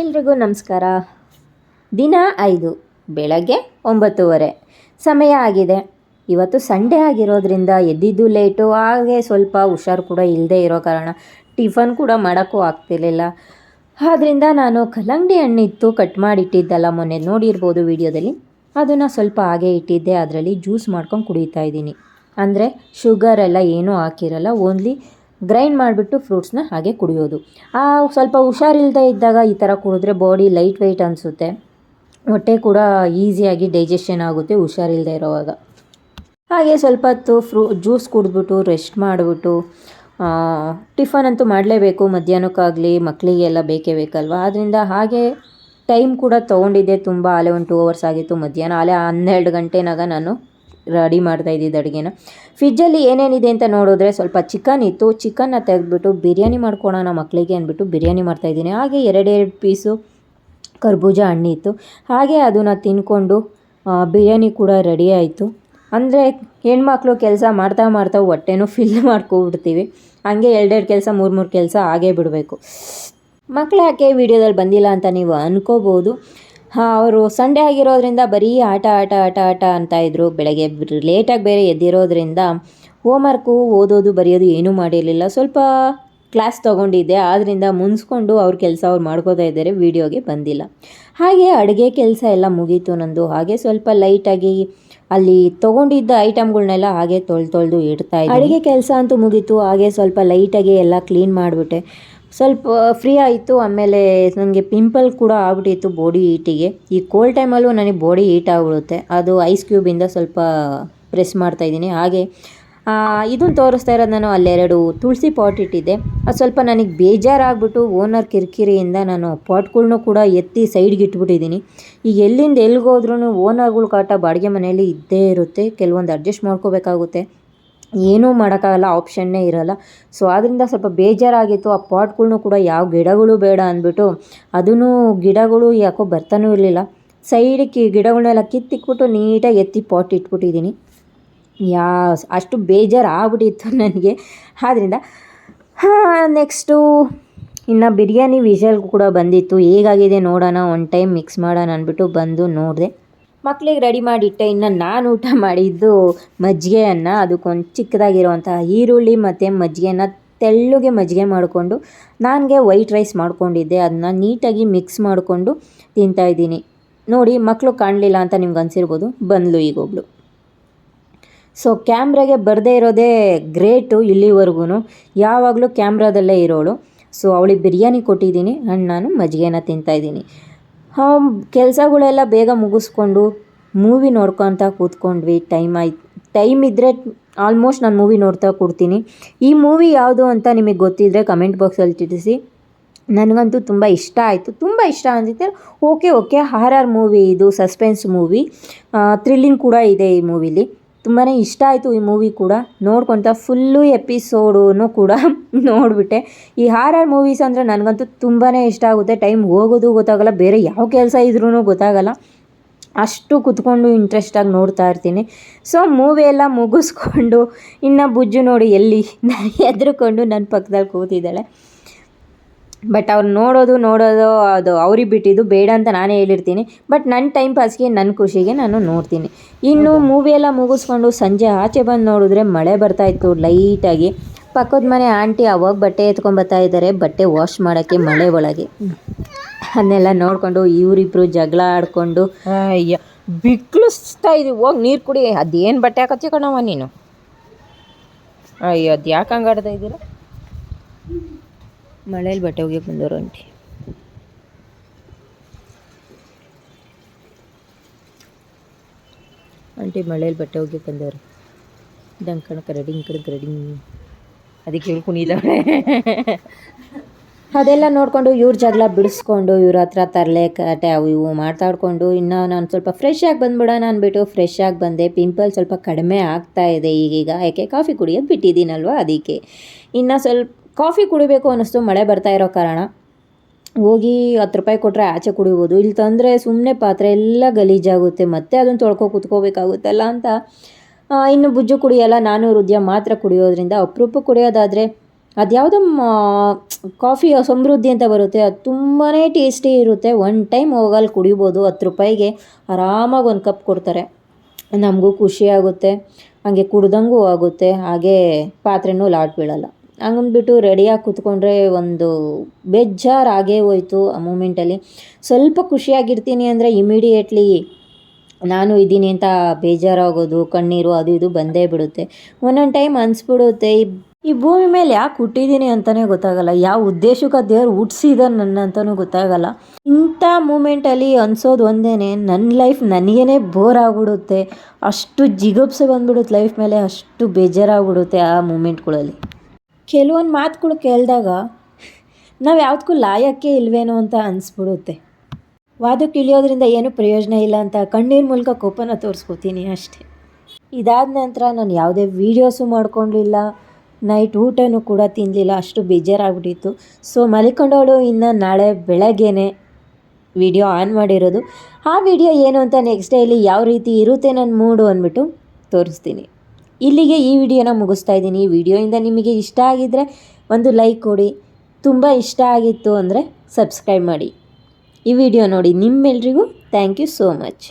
ಎಲ್ರಿಗೂ ನಮಸ್ಕಾರ. ದಿನ ಐದು, ಬೆಳಗ್ಗೆ ಒಂಬತ್ತುವರೆ. ಸಮಯ ಆಗಿದೆ. ಇವತ್ತು ಸಂಡೇ ಆಗಿರೋದ್ರಿಂದ ಎದ್ದಿದ್ದು ಲೇಟು ಹಾಗೆ ಸ್ವಲ್ಪ ಹುಷಾರು ಕೂಡ ಇಲ್ಲದೆ ಇರೋ ಕಾರಣ ಟಿಫನ್ ಕೂಡ ಮಾಡೋಕ್ಕೂ ಆಗ್ತಿರಲಿಲ್ಲ. ಆದ್ದರಿಂದ ನಾನು ಕಲ್ಲಂಗಡಿ ಹಣ್ಣಿತ್ತು ಕಟ್ ಮಾಡಿಟ್ಟಿದ್ದಲ್ಲ ಮೊನ್ನೆ ನೋಡಿರ್ಬೋದು ವಿಡಿಯೋದಲ್ಲಿ. ಅದನ್ನು ಸ್ವಲ್ಪ ಹಾಗೆ ಇಟ್ಟಿದ್ದೆ, ಅದರಲ್ಲಿ ಜ್ಯೂಸ್ ಮಾಡ್ಕೊಂಡು ಕುಡಿತಾ ಇದ್ದೀನಿ. ಅಂದರೆ ಶುಗರ್ ಎಲ್ಲ ಏನೂ ಹಾಕಿರಲ್ಲ ಓನ್ಲಿ ಗ್ರೈಂಡ್ ಮಾಡಿಬಿಟ್ಟು ಫ್ರೂಟ್ಸ್ನ ಹಾಗೆ ಕುಡಿಯೋದು. ಆ ಸ್ವಲ್ಪ ಹುಷಾರಿಲ್ಲದೆ ಇದ್ದಾಗ ಈ ಥರ ಕುಡಿದ್ರೆ ಬಾಡಿ ಲೈಟ್ ವೆಯ್ಟ್ ಅನಿಸುತ್ತೆ. ಹೊಟ್ಟೆ ಕೂಡ ಈಸಿಯಾಗಿ ಡೈಜೆಷನ್ ಆಗುತ್ತೆ ಹುಷಾರಿಲ್ಲದೆ ಇರೋವಾಗ. ಹಾಗೆ ಸ್ವಲ್ಪ ಹೊತ್ತು ಫ್ರೂ ಜ್ಯೂಸ್ ಕುಡಿದ್ಬಿಟ್ಟು ರೆಸ್ಟ್ ಮಾಡಿಬಿಟ್ಟು ಟಿಫನ್ ಅಂತೂ ಮಾಡಲೇಬೇಕು. ಮಧ್ಯಾಹ್ನಕ್ಕಾಗಲಿ ಮಕ್ಕಳಿಗೆಲ್ಲ ಬೇಕೇ ಬೇಕಲ್ವ? ಆದ್ದರಿಂದ ಹಾಗೆ ಟೈಮ್ ಕೂಡ ತೊಗೊಂಡಿದ್ದೆ. ತುಂಬ, ಆಲೆ ಒಂದು ಟೂ ಅವರ್ಸ್ ಆಗಿತ್ತು ಮಧ್ಯಾಹ್ನ. ಅಲೆ ಹನ್ನೆರಡು ಗಂಟೆನಾಗ ನಾನು ರೆಡಿ ಮಾಡ್ತಾ ಇದ್ದಿದ್ದು ಅಡುಗೆನ. ಫ್ರಿಜ್ಜಲ್ಲಿ ಏನೇನಿದೆ ಅಂತ ನೋಡಿದ್ರೆ ಸ್ವಲ್ಪ ಚಿಕನ್ ಇತ್ತು. ಚಿಕನ್ನ ತೆಗೆದ್ಬಿಟ್ಟು ಬಿರಿಯಾನಿ ಮಾಡ್ಕೊಳೋಣ ಮಕ್ಕಳಿಗೆ ಅಂದ್ಬಿಟ್ಟು ಬಿರಿಯಾನಿ ಮಾಡ್ತಾಯಿದ್ದೀನಿ ಹಾಗೆ ಎರಡೆರಡು ಪೀಸು ಕರ್ಬೂಜ ಹಣ್ಣಿತ್ತು ಹಾಗೆ ಅದನ್ನು ತಿನ್ಕೊಂಡು ಬಿರಿಯಾನಿ ಕೂಡ ರೆಡಿ ಆಯಿತು. ಅಂದರೆ ಹೆಣ್ಮಕ್ಳು ಕೆಲಸ ಮಾಡ್ತಾ ಮಾಡ್ತಾ ಹೊಟ್ಟೆನೂ ಫಿಲ್ ಮಾಡ್ಕೊಬಿಡ್ತೀವಿ. ಹಾಗೆ ಎರಡೆರಡು ಕೆಲಸ, ಮೂರು ಮೂರು ಕೆಲಸ ಆಗೇ ಬಿಡಬೇಕು. ಮಕ್ಕಳು ಯಾಕೆ ವಿಡಿಯೋದಲ್ಲಿ ಬಂದಿಲ್ಲ ಅಂತ ನೀವು ಅನ್ಕೋಬೋದು. ಅವರು ಸಂಡೇ ಆಗಿರೋದ್ರಿಂದ ಬರೀ ಆಟ ಆಟ ಆಟ ಆಟ ಅಂತ ಇದ್ರು. ಬೆಳಗ್ಗೆ ಲೇಟಾಗಿ ಬೇರೆ ಎದ್ದಿರೋದ್ರಿಂದ ಹೋಮ್ವರ್ಕು ಓದೋದು, ಬರೆಯೋದು ಏನೂ ಮಾಡಿರಲಿಲ್ಲ. ಸ್ವಲ್ಪ ಕ್ಲಾಸ್ ತೊಗೊಂಡಿದ್ದೆ. ಆದ್ದರಿಂದ ಮುನ್ಸ್ಕೊಂಡು ಅವ್ರ ಕೆಲಸ ಅವ್ರು ಮಾಡ್ಕೋತಾ ಇದ್ದಾರೆ. ವೀಡಿಯೋಗೆ ಬಂದಿಲ್ಲ. ಹಾಗೆ ಅಡುಗೆ ಕೆಲಸ ಎಲ್ಲ ಮುಗೀತು ನಂದು. ಹಾಗೆ ಸ್ವಲ್ಪ ಲೈಟಾಗಿ ಅಲ್ಲಿ ತೊಗೊಂಡಿದ್ದ ಐಟಮ್ಗಳನ್ನೆಲ್ಲ ಹಾಗೆ ತೊಳೆದು ತೊಳೆದು ಇಡ್ತಾ ಅಡುಗೆ ಕೆಲಸ ಅಂತೂ ಮುಗೀತು. ಹಾಗೆ ಸ್ವಲ್ಪ ಲೈಟಾಗಿ ಎಲ್ಲ ಕ್ಲೀನ್ ಮಾಡಿಬಿಟ್ಟೆ. ಸ್ವಲ್ಪ ಫ್ರೀ ಆಯಿತು. ಆಮೇಲೆ ನನಗೆ ಪಿಂಪಲ್ ಕೂಡ ಆಗ್ಬಿಟ್ಟಿತ್ತು ಬಾಡಿ ಹೀಟಿಗೆ ಈ ಕೋಲ್ಡ್ ಟೈಮಲ್ಲೂ ನನಗೆ ಬಾಡಿ ಹೀಟ್ ಆಗ್ಬಿಡುತ್ತೆ. ಅದು ಐಸ್ ಕ್ಯೂಬಿಂದ ಸ್ವಲ್ಪ ಪ್ರೆಸ್ ಮಾಡ್ತಾಯಿದ್ದೀನಿ ಹಾಗೆ ಇದನ್ನು ತೋರಿಸ್ತಾ ಇರೋದು ನಾನು ಅಲ್ಲೆರಡು ತುಳಸಿ ಪಾಟ್ ಇಟ್ಟಿದ್ದೆ. ಅದು ಸ್ವಲ್ಪ ನನಗೆ ಬೇಜಾರಾಗ್ಬಿಟ್ಟು ಓನರ್ ಕಿರಿಕಿರಿಯಿಂದ ನಾನು ಪಾಟ್ಗಳ್ನೂ ಕೂಡ ಎತ್ತಿ ಸೈಡ್ಗೆ ಇಟ್ಬಿಟ್ಟಿದ್ದೀನಿ. ಈಗ ಎಲ್ಲಿಂದ ಎಲ್ಲಿಗೋದ್ರೂ ಓನರ್ಗಳ ಕಾಟ ಬಾಡಿಗೆ ಮನೆಯಲ್ಲಿ ಇದ್ದೇ ಇರುತ್ತೆ. ಕೆಲವೊಂದು ಅಡ್ಜಸ್ಟ್ ಮಾಡ್ಕೋಬೇಕಾಗುತ್ತೆ. ಏನೂ ಮಾಡೋಕ್ಕಾಗಲ್ಲ ಆಪ್ಷನ್ನೇ ಇರಲ್ಲ. ಸೊ ಆದ್ದರಿಂದ ಸ್ವಲ್ಪ ಬೇಜಾರಾಗಿತ್ತು. ಆ ಪಾಟ್ಗಳ್ನೂ ಕೂಡ ಯಾವ ಗಿಡಗಳು ಬೇಡ ಅಂದ್ಬಿಟ್ಟು ಅದೂ ಗಿಡಗಳು ಯಾಕೋ ಬರ್ತಾನೂ ಇರಲಿಲ್ಲ. ಸೈಡಿಗೆ ಗಿಡಗಳನ್ನೆಲ್ಲ ಕಿತ್ತಿಕ್ಬಿಟ್ಟು ನೀಟಾಗಿ ಎತ್ತಿ ಪಾಟ್ ಇಟ್ಬಿಟ್ಟಿದ್ದೀನಿ. ಯಾ, ಅಷ್ಟು ಬೇಜಾರು ಆಗ್ಬಿಟ್ಟಿತ್ತು ನನಗೆ. ಆದ್ದರಿಂದ ಹಾಂ ನೆಕ್ಸ್ಟು ಇನ್ನು ಬಿರಿಯಾನಿ ವಿಷಲ್ ಕೂಡ ಬಂದಿತ್ತು. ಹೇಗಾಗಿದೆ ನೋಡೋಣ ಒನ್ ಟೈಮ್ ಮಿಕ್ಸ್ ಮಾಡೋಣ ಅಂದ್ಬಿಟ್ಟು ಬಂದು ನೋಡಿದೆ. ಮಕ್ಳಿಗೆ ರೆಡಿ ಮಾಡಿಟ್ಟೆ, ಇನ್ನು ನಾನು ಊಟ ಮಾಡಿದ್ದು ಮಜ್ಜಿಗೆ ಅನ್ನ ಅದಕ್ಕೊಂದು ಚಿಕ್ಕದಾಗಿರುವಂಥ ಈರುಳ್ಳಿ ಮತ್ತು ಮಜ್ಜಿಗೆನ ತೆಳ್ಳಗೆ ಮಜ್ಜಿಗೆ ಮಾಡಿಕೊಂಡು ನನಗೆ ವೈಟ್ ರೈಸ್ ಮಾಡ್ಕೊಂಡಿದ್ದೆ. ಅದನ್ನ ನೀಟಾಗಿ ಮಿಕ್ಸ್ ಮಾಡಿಕೊಂಡು ತಿಂತಾಯಿದ್ದೀನಿ ನೋಡಿ ಮಕ್ಕಳು ಕಾಣಲಿಲ್ಲ ಅಂತ ನಿಮ್ಗೆ ಅನಿಸಿರ್ಬೋದು. ಬಂದ್ಲು ಈಗ ಒಬ್ಳು ಸೊ ಕ್ಯಾಮ್ರಾಗೆ ಬರದೇ ಇರೋದೇ ಗ್ರೇಟು ಇಲ್ಲಿವರೆಗೂ ಯಾವಾಗಲೂ ಕ್ಯಾಮ್ರಾದಲ್ಲೇ ಇರೋಳು. ಸೊ ಅವಳಿಗೆ ಬಿರಿಯಾನಿ ಕೊಟ್ಟಿದ್ದೀನಿ. ಆ್ಯಂಡ್ ನಾನು ಮಜ್ಜಿಗೆನ ತಿಂತಾಯಿದ್ದೀನಿ ಕೆಲಸಗಳೆಲ್ಲ ಬೇಗ ಮುಗಿಸ್ಕೊಂಡು ಮೂವಿ ನೋಡ್ಕೊತ ಕೂತ್ಕೊಂಡ್ವಿ. ಟೈಮ್ ಆಯ್ತು ಟೈಮ್ ಇದ್ದರೆ ಆಲ್ಮೋಸ್ಟ್ ನಾನು ಮೂವಿ ನೋಡ್ತಾ ಕೊಡ್ತೀನಿ. ಈ ಮೂವಿ ಯಾವುದು ಅಂತ ನಿಮಗೆ ಗೊತ್ತಿದ್ದರೆ ಕಮೆಂಟ್ ಬಾಕ್ಸಲ್ಲಿ ತಿಳಿಸಿ. ನನಗಂತೂ ತುಂಬ ಇಷ್ಟ ಆಯಿತು. ತುಂಬ ಇಷ್ಟ ಅಂದಿದ್ದೆ ಓಕೆ ಓಕೆ ಹಾರರ್ ಮೂವಿ ಇದು ಸಸ್ಪೆನ್ಸ್ ಮೂವಿ ಥ್ರಿಲ್ಲಿಂಗ್ ಕೂಡ ಇದೆ ಈ ಮೂವಿಲಿ ತುಂಬಾ ಇಷ್ಟ ಆಯಿತು ಈ ಮೂವಿ ಕೂಡ. ನೋಡ್ಕೊತ ಫುಲ್ಲು ಎಪಿಸೋಡೂ ಕೂಡ ನೋಡಿಬಿಟ್ಟೆ. ಈ ಹಾರರ್ ಮೂವೀಸ್ ಅಂದರೆ ನನಗಂತೂ ತುಂಬಾ ಇಷ್ಟ ಆಗುತ್ತೆ. ಟೈಮ್ ಹೋಗೋದು ಗೊತ್ತಾಗಲ್ಲ, ಬೇರೆ ಯಾವ ಕೆಲಸ ಇದ್ರೂ ಗೊತ್ತಾಗಲ್ಲ. ಅಷ್ಟು ಕುತ್ಕೊಂಡು ಇಂಟ್ರೆಸ್ಟಾಗಿ ನೋಡ್ತಾ ಇರ್ತೀನಿ. ಸೊ ಮೂವಿ ಎಲ್ಲ ಮುಗಿಸ್ಕೊಂಡು, ಇನ್ನು ಬುಜ್ಜು ನೋಡಿ ಎಲ್ಲಿ ಎದ್ರುಕೊಂಡು ನನ್ನ ಪಕ್ಕದಲ್ಲಿ ಕೂತಿದ್ದಾಳೆ. ಬಟ್ ಅವ್ರು ನೋಡೋದು ನೋಡೋದು ಅದು ಅವ್ರಿಗೆ ಬಿಟ್ಟಿದ್ದು ಬೇಡ ಅಂತ ನಾನೇ ಹೇಳಿರ್ತೀನಿ. ಬಟ್ ನನ್ನ ಟೈಮ್ ಪಾಸ್ಗೆ ನನ್ನ ಖುಷಿಗೆ ನಾನು ನೋಡ್ತೀನಿ. ಇನ್ನು ಮೂವಿ ಎಲ್ಲ ಮುಗಿಸ್ಕೊಂಡು ಸಂಜೆ ಆಚೆ ಬಂದು ನೋಡಿದ್ರೆ ಮಳೆ ಬರ್ತಾಯಿತ್ತು ಲೈಟಾಗಿ. ಪಕ್ಕದ ಮನೆ ಆಂಟಿ ಅವಾಗ ಬಟ್ಟೆ ಎತ್ಕೊಂಬತ್ತಾ ಇದ್ದಾರೆ ಬಟ್ಟೆ ವಾಶ್ ಮಾಡೋಕ್ಕೆ ಮಳೆ ಒಳಗೆ. ಅದನ್ನೆಲ್ಲ ನೋಡಿಕೊಂಡು ಇವರಿಬ್ರು ಜಗಳ ಆಡಿಕೊಂಡು. ಅಯ್ಯ ಬಿಕ್ಲಿಸ್ತಾ ಇದೀವಿ. ಹೋಗಿ ನೀರು ಕುಡಿ. ಅದೇನು ಬಟ್ಟೆ ಹಾಕತ್ತಿ ಕಣವ ನೀನು? ಅಯ್ಯೋ ಅದು ಯಾಕೆ ಹಂಗಾಡ್ತಾ ಇದ್ದೀರ ಮಳೇಲಿ ಬಟ್ಟೆ ಒಗ್ಯಕ್ಕೆ ಬಂದವರು ಆಂಟಿ. ಆಂಟಿ ಮಳೇಲಿ ಬಟ್ಟೆ ಒಗ್ಯಕ್ಕೆ ಬಂದವರು. ದಂಕಣಕ ರೆಡಿಂಗ್ ಕಡೆ ರೆಡಿಂಗ್. ಅದಕ್ಕೆ ಕುಣಿದಾಳೆ ಅದೆಲ್ಲ ನೋಡಿಕೊಂಡು ಇವ್ರ ಜಗಳ ಬಿಡಿಸ್ಕೊಂಡು ಇವ್ರ ಹತ್ರ ತರಲೆ ಕಟೆ ಅವು ಇವು ಮಾತಾಡಿಕೊಂಡು ಇನ್ನು ನಾನು ಸ್ವಲ್ಪ ಫ್ರೆಶ್ ಆಗಿ ಬಂದ್ಬಿಡೋಣ ಅಂದ್ಬಿಟ್ಟು ಫ್ರೆಶ್ ಆಗಿ ಬಂದೆ. ಪಿಂಪಲ್ ಸ್ವಲ್ಪ ಕಡಿಮೆ ಆಗ್ತಾ ಇದೆ ಈಗೀಗ. ಯಾಕೆ ಕಾಫಿ ಕುಡಿಯೋದು ಬಿಟ್ಟಿದ್ದೀನಲ್ವ ಅದಕ್ಕೆ ಇನ್ನು ಸ್ವಲ್ಪ ಕಾಫಿ ಕುಡಿಬೇಕು ಅನ್ನಿಸ್ತು, ಮಳೆ ಬರ್ತಾ ಇರೋ ಕಾರಣ. ಹೋಗಿ ಹತ್ತು ರೂಪಾಯಿ ಕೊಟ್ಟರೆ ಆಚೆ ಕುಡಿಬೋದು. ಇಲ್ಲಿ ತಂದರೆ ಸುಮ್ಮನೆ ಪಾತ್ರೆ ಎಲ್ಲ ಗಲೀಜಾಗುತ್ತೆ, ಮತ್ತೆ ಅದನ್ನು ತೊಳ್ಕೊ ಕುತ್ಕೋಬೇಕಾಗುತ್ತಲ್ಲ ಅಂತ. ಇನ್ನು ಬುಜ್ಜು ಕುಡಿಯಲ್ಲ, ನಾನು ಹೃದಯ ಮಾತ್ರ ಕುಡಿಯೋದ್ರಿಂದ ಅಪರೂಪ ಕುಡಿಯೋದಾದರೆ ಅದ್ಯಾವುದೋ ಕಾಫಿ ಸಮೃದ್ಧಿ ಅಂತ ಬರುತ್ತೆ. ಅದು ತುಂಬಾ ಟೇಸ್ಟಿ ಇರುತ್ತೆ. ಒನ್ ಟೈಮ್ ಹೋಗಲ್ಲಿ ಕುಡಿಬೋದು, ಹತ್ತು ರೂಪಾಯಿಗೆ ಆರಾಮಾಗಿ ಒಂದು ಕಪ್ ಕೊಡ್ತಾರೆ. ನಮಗೂ ಖುಷಿ ಆಗುತ್ತೆ. ಹಾಗೆ ಕುಡ್ದಂಗೂ ಆಗುತ್ತೆ. ಹಾಗೆ ಪಾತ್ರೆನೂ ಲಾಟ್ ಬೀಳಲ್ಲ. ಹಂಗಂದ್ಬಿಟ್ಟು ರೆಡಿಯಾಗಿ ಕೂತ್ಕೊಂಡ್ರೆ ಒಂದು ಬೇಜಾರು ಆಗೇ ಹೋಯ್ತು ಆ ಮೂಮೆಂಟಲ್ಲಿ. ಸ್ವಲ್ಪ ಖುಷಿಯಾಗಿರ್ತೀನಿ ಅಂದರೆ ಇಮಿಡಿಯೇಟ್ಲಿ ನಾನು ಇದ್ದೀನಿ ಅಂತ ಬೇಜಾರಾಗೋದು, ಕಣ್ಣೀರು ಅದು ಇದು ಬಂದೇ ಬಿಡುತ್ತೆ. ಒಂದೊಂದು ಟೈಮ್ ಅನಿಸ್ಬಿಡುತ್ತೆ, ಈ ಈ ಭೂಮಿ ಮೇಲೆ ಯಾಕೆ ಹುಟ್ಟಿದ್ದೀನಿ ಅಂತಲೇ ಗೊತ್ತಾಗಲ್ಲ. ಯಾವ ಉದ್ದೇಶಕ್ಕೆ ದೇವ್ರು ಹುಟ್ಟಿಸಿದ ನನ್ನ ಅಂತಲೂ ಗೊತ್ತಾಗಲ್ಲ. ಇಂಥ ಮೂಮೆಂಟಲ್ಲಿ ಅನ್ಸೋದು ಒಂದೇ ನನ್ನ ಲೈಫ್ ನನಗೇನೆ ಬೋರ್ ಆಗಿಬಿಡುತ್ತೆ. ಅಷ್ಟು ಜಿಗುಪ್ಸೆ ಬಂದ್ಬಿಡುತ್ತೆ ಲೈಫ್ ಮೇಲೆ, ಅಷ್ಟು ಬೇಜಾರಾಗ್ಬಿಡುತ್ತೆ ಆ ಮೂಮೆಂಟ್ಗಳಲ್ಲಿ. ಕೆಲವೊಂದು ಮಾತುಗಳು ಕೇಳಿದಾಗ ನಾವು ಯಾವುದಕ್ಕೂ ಲಾಯಕ್ಕೆ ಇಲ್ವೇನೋ ಅಂತ ಅನಿಸ್ಬಿಡುತ್ತೆ. ವಾದಕ್ಕೆ ಇಳಿಯೋದ್ರಿಂದ ಏನೂ ಪ್ರಯೋಜನ ಇಲ್ಲ ಅಂತ ಕಣ್ಣೀರ ಮೂಲಕ ಕೋಪನ ತೋರಿಸ್ಕೋತೀನಿ ಅಷ್ಟೇ. ಇದಾದ ನಂತರ ನಾನು ಯಾವುದೇ ವೀಡಿಯೋಸು ಮಾಡ್ಕೊಂಡಿಲ್ಲ, ನೈಟ್ ಊಟನೂ ಕೂಡ ತಿನ್ನಲಿಲ್ಲ ಅಷ್ಟು ಬೇಜಾರಾಗ್ಬಿಟ್ಟಿತ್ತು. ಸೊ ಮಲಿಕೊಂಡವಳು ಇನ್ನು ನಾಳೆ ಬೆಳಗ್ಗೆನೆ ವಿಡಿಯೋ ಆನ್ ಮಾಡಿರೋದು. ಆ ವಿಡಿಯೋ ಏನು ಅಂತ ನೆಕ್ಸ್ಟ್ ಡೇಲಿ ಯಾವ ರೀತಿ ಇರುತ್ತೆ ನನ್ನ ಮೂಡು ಅಂದ್ಬಿಟ್ಟು ತೋರಿಸ್ತೀನಿ. ಇಲ್ಲಿಗೆ ಈ ವಿಡಿಯೋನ ಮುಗಿಸ್ತಾ ಇದ್ದೀನಿ. ಈ ವಿಡಿಯೋಯಿಂದ ನಿಮಗೆ ಇಷ್ಟ ಆಗಿದ್ದರೆ ಒಂದು ಲೈಕ್ ಕೊಡಿ. ತುಂಬ ಇಷ್ಟ ಆಗಿತ್ತು ಅಂದರೆ ಸಬ್ಸ್ಕ್ರೈಬ್ ಮಾಡಿ. ಈ ವಿಡಿಯೋ ನೋಡಿ ನಿಮ್ಮೆಲ್ರಿಗೂ ಥ್ಯಾಂಕ್ ಯು ಸೋ ಮಚ್.